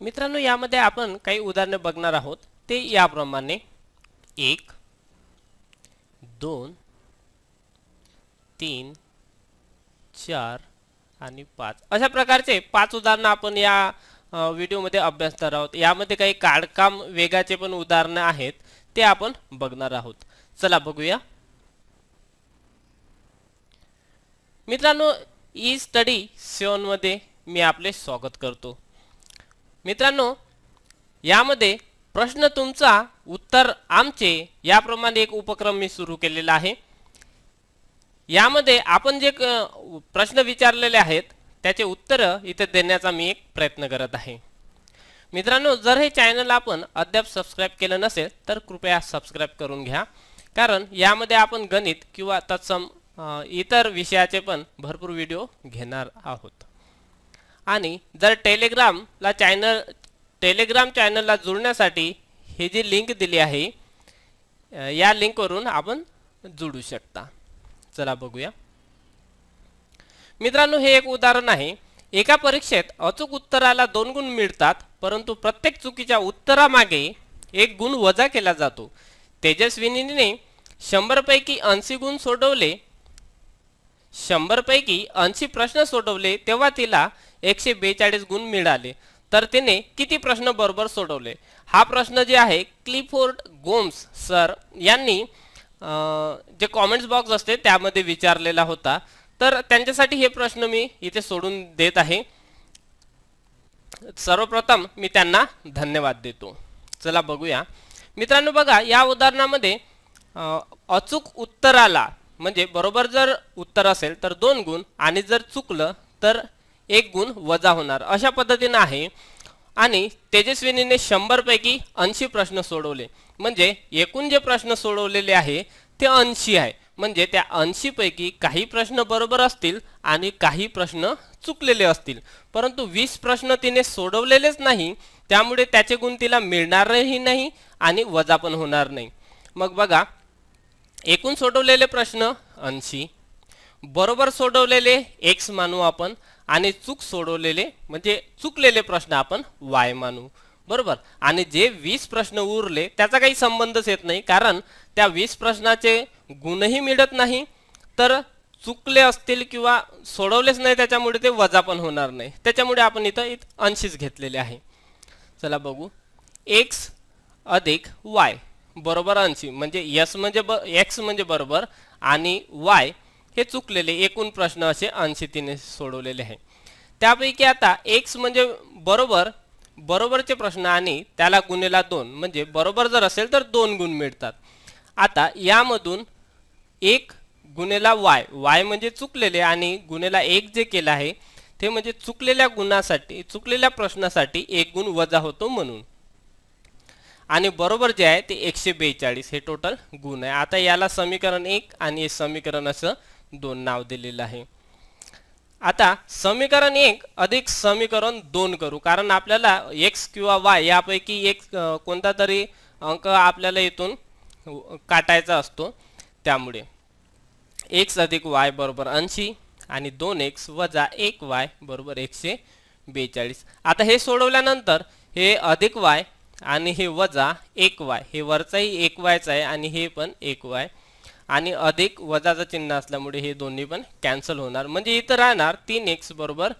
मित्रांनो यामध्ये आपण काही उदाहरणं बघणार आहोत. ते याप्रमाणे. एक दोन तीन चार आणि पाच. अशा प्रकारचे पाच उदाहरणं आपण या व्हिडिओमध्ये अभ्यासणार आहोत. यामध्ये काही काढकाम वेगाचे पण उदाहरणं आहेत. ते आपण बघणार आहोत. चला बघूया. मित्रांनो ई स्टडी सेवनमध्ये मी आपले स्वागत करतो. मित्रांनो यामध्ये प्रश्न तुमचा उत्तर आमचे याप्रमाणे एक उपक्रम मी सुरू केलेला आहे. यामध्ये आपण जे प्रश्न विचारलेले आहेत त्याचे उत्तरं इथे देण्याचा मी एक प्रयत्न करत आहे. मित्रांनो जर हे चॅनल आपण अद्याप सबस्क्राईब केलं नसेल तर कृपया सबस्क्राईब करून घ्या. कारण यामध्ये आपण गणित किंवा तत्सम इतर विषयाचे पण भरपूर व्हिडिओ घेणार आहोत. आणि जर टेलिग्रामला चॅनल टेलिग्राम चॅनलला जुळण्यासाठी हे जी लिंक दिली आहे या लिंकवरून आपण जुळू शकता. चला बघूया. मित्रांनो हे एक उदाहरण आहे. एका परीक्षेत अचूक उत्तराला दोन गुण मिळतात परंतु प्रत्येक चुकीच्या उत्तरामागे एक गुण वजा केला जातो. तेजस्विनीने शंभरपैकी ऐंशी गुण सोडवले. शंभरपैकी ऐंशी प्रश्न सोडवले तेव्हा तिला एकशे बेचाळीस गुण मिळाले. तर तिने किती प्रश्न बरोबर सोडवले? हा प्रश्न जे आहे क्लिफोर्ड गोम्स सर यांनी जे कॉमेंट्स बॉक्स असते त्यामध्ये विचारलेला होता. तर त्यांच्यासाठी हे प्रश्न मी इथे सोडून देत आहे. सर्वप्रथम मी त्यांना धन्यवाद देतो. चला बघूया. मित्रांनो बघा या उदाहरणामध्ये अचूक उत्तराला म्हणजे बरोबर जर उत्तर असेल तर दोन गुण आणि जर चुकलं तर एक गुण वजा होणार. अशा पद्धतीनं आहे. आणि तेजस्विनीने शंभरपैकी ऐंशी प्रश्न सोडवले. म्हणजे एकूण जे प्रश्न सोडवलेले आहे ते ऐंशी आहे. म्हणजे त्या ऐंशीपैकी काही प्रश्न बरोबर असतील आणि काही प्रश्न चुकलेले असतील. परंतु वीस प्रश्न तिने सोडवलेलेच नाही. त्यामुळे त्याचे गुण तिला मिळणारही नाही आणि वजा पण होणार नाही. मग बघा एकूण सोडवलेले प्रश्न ऐंशी. बरोबर सोडवलेले एक्स मानू आपण. आणि चूक सोडवलेले म्हणजे चुकलेले प्रश्न आपण वाय मानू. बरोबर? आणि जे वीस प्रश्न उरले त्याचा काही संबंधच येत नाही कारण त्या वीस प्रश्नाचे गुणही मिळत नाही तर चुकले असतील किंवा सोडवलेच नाही त्याच्यामुळे ते वजा पण होणार नाही. त्याच्यामुळे आपण इथं इथं अंशीच घेतलेले आहे. चला बघू. एक्स अधिक वाय बरोबर अंशी म्हणजे यस म्हणजे ब एक्स म्हणजे बरोबर आणि वाय हे चुकलेले एकूण प्रश्न असे ऐंशी तिने सोडवलेले आहे. त्यापैकी आता एक्स म्हणजे बरोबर बरोबरचे प्रश्न आणि त्याला गुन्हेला दोन. म्हणजे बरोबर जर असेल तर दोन गुण मिळतात. आता यामधून एक गुन्हेला वाय वाय म्हणजे चुकलेले आणि गुन्हेला एक जे केलं आहे ते म्हणजे चुकलेल्या गुणासाठी चुकलेल्या प्रश्नासाठी एक गुण वजा होतो म्हणून. आणि बरोबर जे आहे ते एकशे बेचाळीस. हे टोटल गुण आहे. आता याला समीकरण एक आणि हे समीकरण असं दोन नाव दिलेलं आहे. आता समीकरण एक अधिक समीकरण दोन करू. कारण आपल्याला एक्स किंवा वाय यापैकी एक कोणता तरी अंक आपल्याला इथून काटायचा असतो त्यामुळे. एक्स अधिक वाय बरोबर ऐंशी आणि दोन एक्स वजा एक वाय बरोबर एकशे बेचाळीस. आता हे सोडवल्यानंतर हे अधिक वाय आणि हे वजा एक वाय हे वरचाही एक वायचं आहे आणि हे पण एक वाय आणि अधिक वजाचं चिन्ह असल्यामुळे हे दोन्ही पण कॅन्सल होणार. म्हणजे इथं राहणार तीन एक्स बरोबर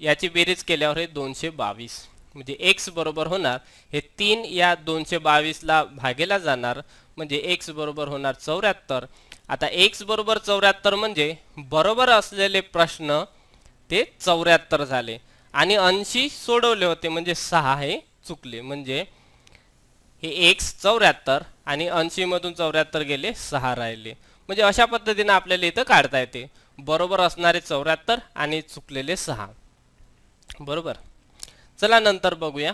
याची बेरीज केल्यावर हे दोनशे बावीस. म्हणजे एक्स बरोबर होणार हे तीन या दोनशे बावीसला भागेला जाणार म्हणजे एक्स बरोबर होणार चौऱ्याहत्तर. आता एक्स बरोबर चौऱ्याहत्तर म्हणजे बरोबर असलेले प्रश्न ते चौऱ्याहत्तर झाले. आणि ऐंशी सोडवले होते म्हणजे सहा हे चुकले. म्हणजे हे एक्स चौऱ्याहत्तर आणि ऐंशी मधून चौऱ्याहत्तर गेले सहा राहिले. म्हणजे अशा पद्धतीने आपल्याला इथं काढता येते. बरोबर असणारे चौऱ्याहत्तर आणि चुकलेले सहा. बरोबर? चला नंतर बघूया.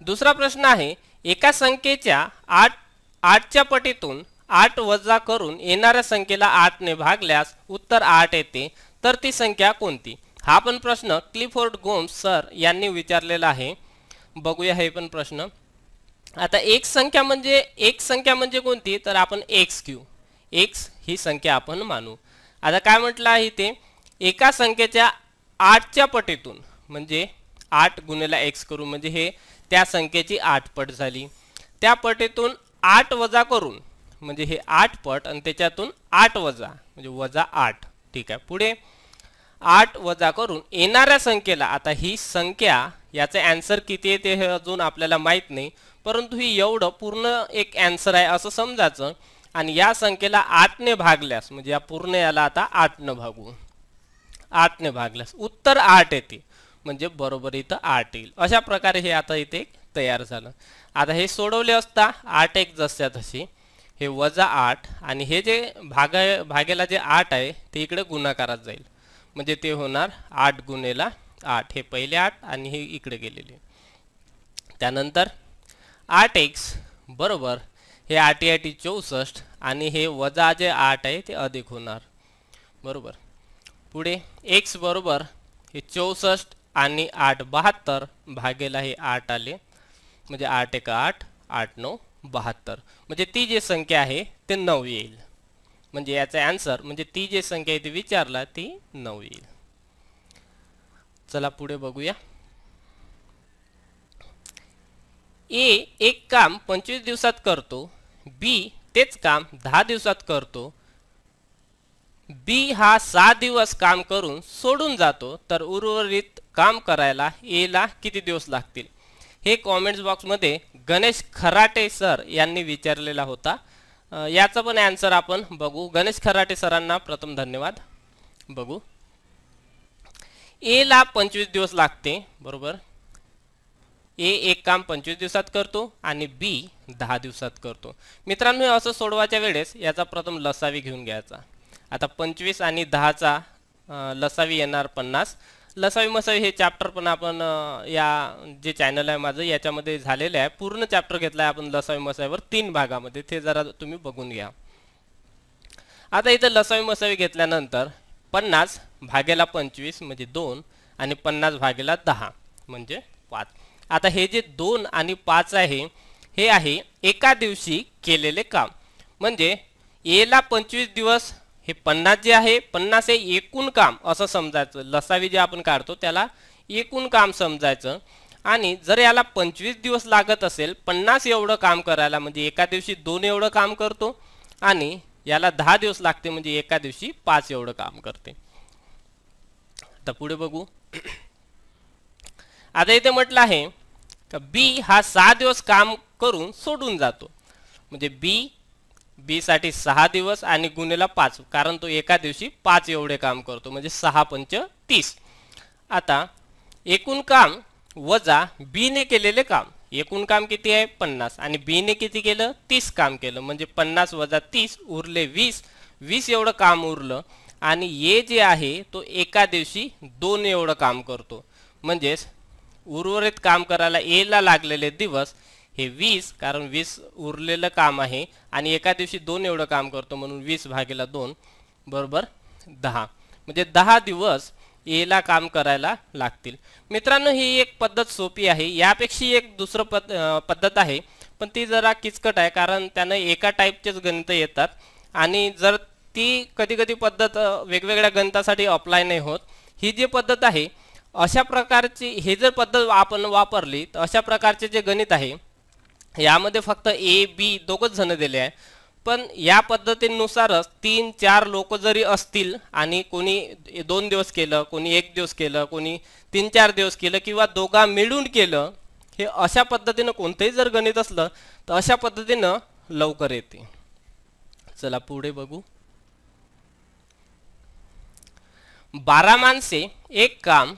दुसरा प्रश्न आहे एका संख्येच्या आठ आठच्या पटीतून आठ वजा करून येणाऱ्या संख्येला आठने भागल्यास उत्तर आठ येते. तर ती संख्या कोणती? हा पण प्रश्न क्लिफोर्ड गोम्स सर यांनी विचारलेला आहे. बघूया हे पण प्रश्न. आता एक संख्या म्हणजे एक संख्या म्हणजे कोणती? तर आपण एक्स क्यू एक्स ही संख्या आपण मानू. आता काय म्हटलं आहे ते एका संख्येच्या आठच्या पटीतून म्हणजे आठ गुन्हेला एक्स करू म्हणजे हे त्या संख्येची आठ पट झाली. त्या पटीतून आठ वजा करून म्हणजे हे आठ पट आणि त्याच्यातून आठ वजा म्हणजे वजा आठ. ठीक आहे पुढे आठ वजा करून येणाऱ्या संख्येला आता ही संख्या याचं अँसर किती आहे ते हे अजून आपल्याला माहीत नाही. परंतु ही एवढं पूर्ण एक अँसर आहे असं समजायचं. आणि या संख्येला आठने भागल्यास म्हणजे या पूर्ण याला आता आठनं भागू. आठने भागल्यास. उत्तर आठ येते. म्हणजे बरोबर इथं आठ येईल. अशा प्रकारे हे आता इथे तयार झालं. आता हे सोडवले असता आठ एक जसच्या तशी. हे वजा आठ आणि हे जे भागा भागेला जे आठ आहे ते इकडे गुणाकारात जाईल. म्हणजे ते होणार आठ गुन्हेला आठ हे पहिले आठ आणि हे इकडे गेलेले. त्यानंतर आठ एक्स बरोबर हे आठ आठी चौसष्ट आणि हे वजा जे आठ आहे ते अधिक होणार. बरोबर. पुढे एक्स बरोबर हे चौसष्ट आणि आठ बहात्तर भागेला हे आठ आले. म्हणजे आठ एक आठ आठ नऊ बहात्तर. म्हणजे ती जी संख्या आहे ते नऊ येईल. म्हणजे याचा आन्सर म्हणजे ती जी संख्या आहे ती विचारला ती नऊ येईल. चला पुढे बघूया. ए एक काम पंचवीस दिवसात करतो. बी तेच काम दहा दिवसात करतो. बी हा सहा दिवस काम करून सोडून जातो तर उर्वरित काम करायला एला किती दिवस लागतील? हे कॉमेंट्स बॉक्समध्ये गणेश खराटे सर यांनी विचारलेला होता. याचा पण आन्सर आपण बघू. गणेश खराटे सरांना प्रथम धन्यवाद. बघू. एला पंचवीस दिवस लागते बरोबर? ए एक काम पंचवीस दिवसात करतो आणि बी दहा दिवसात करतो. मित्रांनो असं सोडवायच्या वेळेस याचा प्रथम लसावी घेऊन घ्यायचा. आता पंचवीस आणि दहाचा लसावी येणार पन्नास. लसावी मसावी हे चॅप्टर पण आपण या जे चॅनल आहे माझं याच्यामध्ये झालेलं आहे. पूर्ण चॅप्टर घेतला आहे आपण लसावी मसावीवर तीन भागामध्ये. ते जरा तुम्ही बघून घ्या. आता इथं लसावी मसावी घेतल्यानंतर पन्नास भागेला पंचवीस म्हणजे दोन आणि पन्नास भागेला दहा म्हणजे पाच. आता हे जे दोन आणि पाच आहे हे आहे एका दिवशी केलेले काम. म्हणजे एला पंचवीस दिवस हे पन्नास जे आहे पन्नास हे एकूण काम असं समजायचं. लसावी जे आपण काढतो त्याला एकूण काम समजायचं. आणि जर याला पंचवीस दिवस लागत असेल पन्नास एवढं काम करायला म्हणजे एका दिवशी दोन एवढं काम करतो आणि याला दहा दिवस लागते म्हणजे एका दिवशी पाच काम करते. आता पुढे बघू. आता इथे म्हटलं आहे का बी हा सहा दिवस काम करून सोडून जातो. म्हणजे बी बी साठी सहा दिवस आणि गुन्हेला पाच, कारण तो एका दिवशी पाच एवढे काम करतो. सहा पंच तीस. आता एकूण काम वजा बीने केलेले काम. एकूण काम किती आहे? पन्नास. आणि बीने किती केलं? तीस काम केलं. म्हणजे पन्नास वजा तीस उरले वीस. वीस एवढं काम उरलं. आणि ये जे आहे तो एका दिवशी दोन एवढं काम करतो. म्हणजेच उर्वरित काम करायला एला लागलेले दिवस हे वीस कारण वीस उरलेलं काम आहे. आणि एका दिवशी दोन एवढं काम करतो म्हणून वीस भागेला दोन बरोबर दहा. म्हणजे दहा दिवस एला काम करायला लागतील. मित्रांनो ही एक पद्धत सोपी आहे. यापेक्षा एक दुसरं पद पद्धत आहे. पण ती जरा किचकट आहे कारण त्यानं एका टाईपचेच गणित येतात. आणि जर ती कधी कधी पद्धत वेगवेगळ्या गणितासाठी अप्लाय नाही होत. ही जी पद्धत आहे अशा प्रकारची हे जर पद्धत आपण वापरली तर अशा प्रकारचे जे गणित आहे यामध्ये फक्त ए बी दोघंच जण दिले आहे. पण या पद्धतीनुसारच तीन चार लोक जरी असतील आणि कोणी दोन दिवस केलं कोणी एक दिवस केलं कोणी तीन चार दिवस केलं किंवा दोघा मिळून केलं हे अशा पद्धतीनं कोणतंही जर गणित असलं तर अशा पद्धतीनं लवकर येते. चला पुढे बघू. बारा माणसे एक काम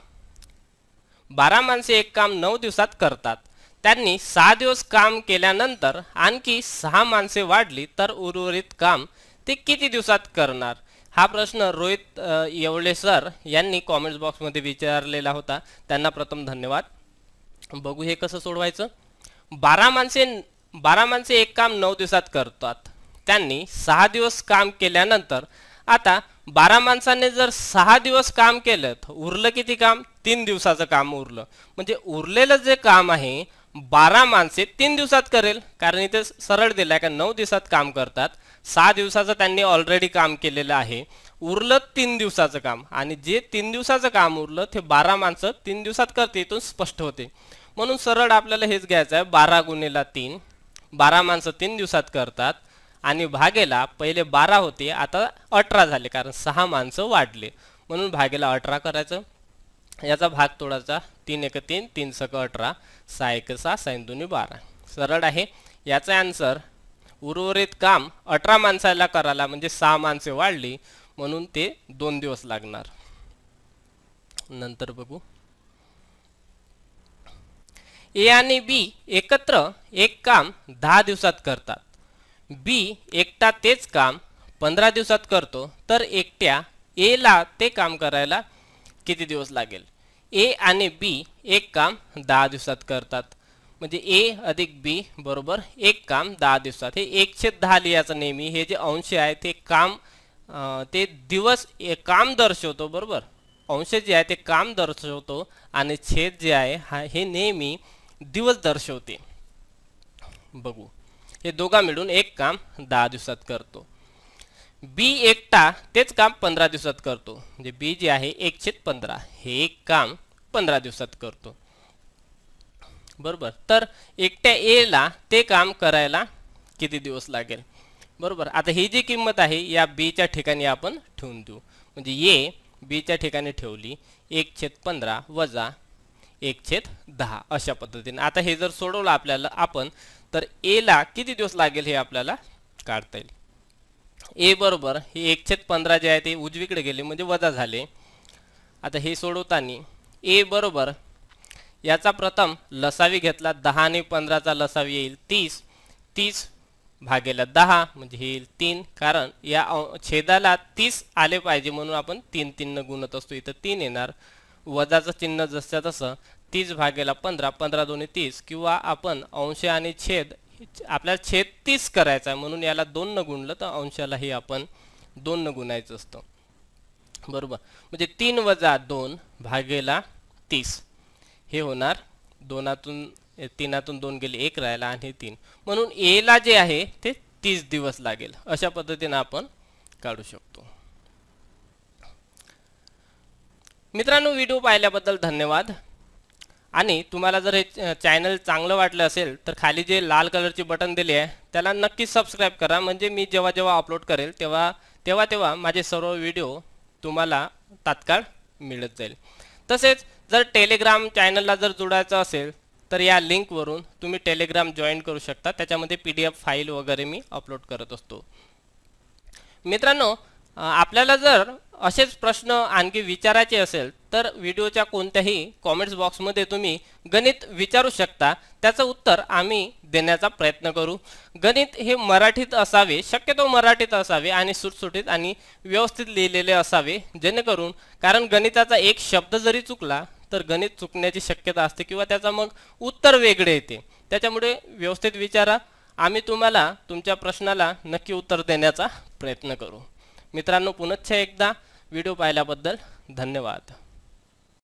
बारा माणसे एक काम नऊ दिवसात करतात. त्यांनी सहा दिवस काम केल्यानंतर आणखी सहा माणसे वाढली तर उर्वरित काम ते किती दिवसात करणार? हा प्रश्न रोहित येवळे सर यांनी कॉमेंट्स बॉक्समध्ये विचारलेला होता. त्यांना प्रथम धन्यवाद. बघू हे कसं सोडवायचं? बारा माणसे बारा माणसे एक काम नऊ दिवसात करतात. त्यांनी सहा दिवस काम केल्यानंतर आता बारा माणसाने जर सहा दिवस काम केलं तर उरलं किती काम? तीन दिवसाचं काम उरलं. म्हणजे उरलेलं जे काम आहे बारा माणसे तीन दिवसात करेल. कारण इथे सरळ दिलं आहे का नऊ दिवसात काम करतात. सहा दिवसाचं त्यांनी ऑलरेडी काम केलेलं आहे. उरलं तीन दिवसाचं काम. आणि जे तीन दिवसाचं काम उरलं ते बारा माणसं तीन दिवसात करते इथून स्पष्ट होते. म्हणून सरळ आपल्याला हेच घ्यायचं आहे. बारा गुन्हेला तीन. बारा माणसं तीन दिवसात करतात. आणि भागेला पहिले बारा होते. आता अठरा झाले कारण सहा माणसं वाढले. म्हणून भागेला अठरा करायचं. याचा भाग तोडायचा. तीन एक तीन तीन सक अठरा सहा एक सहा साईन दोन्ही बारा. सरळ आहे. याचा आन्सर उर्वरित काम अठरा माणसाला करायला म्हणजे सहा माणसे वाढली म्हणून ते दोन दिवस लागणार. नंतर बघू. ए आणि बी एकत्र एक काम दहा दिवसात करतात. बी एकटा तेच काम पंधरा दिवसात करतो तर एकट्या ए ला ते काम करायला किती दिवस लागेल? ए आणि बी एक काम दहा दिवसात करतात. म्हणजे ए अधिक बी बरोबर एक काम दहा दिवसात. हे एकशे दहा लिहायचं नेहमी. हे जे अंश आहे ते काम ते दिवस काम दर्शवतो बरोबर? अंश जे आहे ते काम दर्शवतो आणि छेद जे आहे हा हे नेहमी दिवस दर्शवते. बघू. हे दोघा मिळून एक काम दहा दिवसात करतो. बी एकटा, तेच काम पंधरा दिवसात करतो. बी जे आहे एकशे पंधरा. हे एक काम पंधरा दिवसात करतो. बरोबर? तर एकट्या एला ते काम करायला किती दिवस लागेल? बरोबर? आता ही जी किंमत आहे, या बीच्या ठिकाणी आपण ठेवून देऊ. म्हणजे ए बीच्या ठिकाणी ठेवली, एक छेद पंधरा वजा एक छेद दहा, अशा पद्धतीने. आता हे जर सोडवलं आपल्याला आपण, तर एला किती दिवस लागेल हे आपल्याला काढता येईल? ए बरोबर हे एकशेत पंधरा जे आहे ते उजवीकडे गेले म्हणजे वजा झाले. आता हे सोडवताना ए बरोबर याचा प्रथम लसावी घेतला दहा आणि पंधराचा लसावी येईल तीस. तीस भागेला दहा म्हणजे हे येईल तीन कारण या छेदाला तीस आले पाहिजे म्हणून आपण तीन तीननं गुणत असतो. इथं तीन येणार. वजाचं चिन्ह जसं तसं तीस भागेला पंधरा पंधरा दोन्ही तीस किंवा आपण अंश आणि छेद आपल्याला छेद तीस करायचा आहे म्हणून याला दोन न गुणलं तर अंशालाही आपण दोन न गुणायचं असतं. बरोबर? म्हणजे तीन वजा दोन भागेला तीस. हे होणार दोनातून तीनातून दोन गेले एक राहिला आणि तीन. म्हणून एला जे आहे ते तीस दिवस लागेल. अशा पद्धतीनं आपण काढू शकतो. मित्रांनो व्हिडिओ पाहिल्याबद्दल धन्यवाद. आणि तुम्हाला जर हे चॅनल चांगलं वाटलं असेल तर खाली जे लाल कलरची बटन दिली आहे त्याला नक्कीच सबस्क्राईब करा. म्हणजे मी जेव्हा जेव्हा अपलोड करेल तेव्हा तेव्हा तेव्हा माझे सर्व व्हिडिओ तुम्हाला तात्काळ मिळत जाईल. तसेच जर टेलिग्राम चॅनलला जर जोडायचं असेल तर या लिंकवरून तुम्ही टेलिग्राम जॉईन करू शकता. त्याच्यामध्ये पी डी एफ फाईल वगैरे मी अपलोड करत असतो. मित्रांनो आपल्याला जर असेच प्रश्न आणखी विचारायचे असेल तर व्हिडिओच्या कोणत्याही कॉमेंट्स बॉक्समध्ये तुम्ही गणित विचारू शकता. त्याचं उत्तर आम्ही देण्याचा प्रयत्न करू. गणित हे मराठीत असावे शक्यतो मराठीत असावे आणि सुटसुटीत आणि व्यवस्थित लिहिलेले असावे जेणेकरून कारण गणिताचा एक शब्द जरी चुकला तर गणित चुकण्याची शक्यता असते किंवा त्याचा मग उत्तर वेगळे येते. त्याच्यामुळे व्यवस्थित विचारा. आम्ही तुम्हाला तुमच्या प्रश्नाला नक्की उत्तर देण्याचा प्रयत्न करू. मित्रांनो पुनश्च एकदा व्हिडिओ पाहिल्याबद्दल धन्यवाद.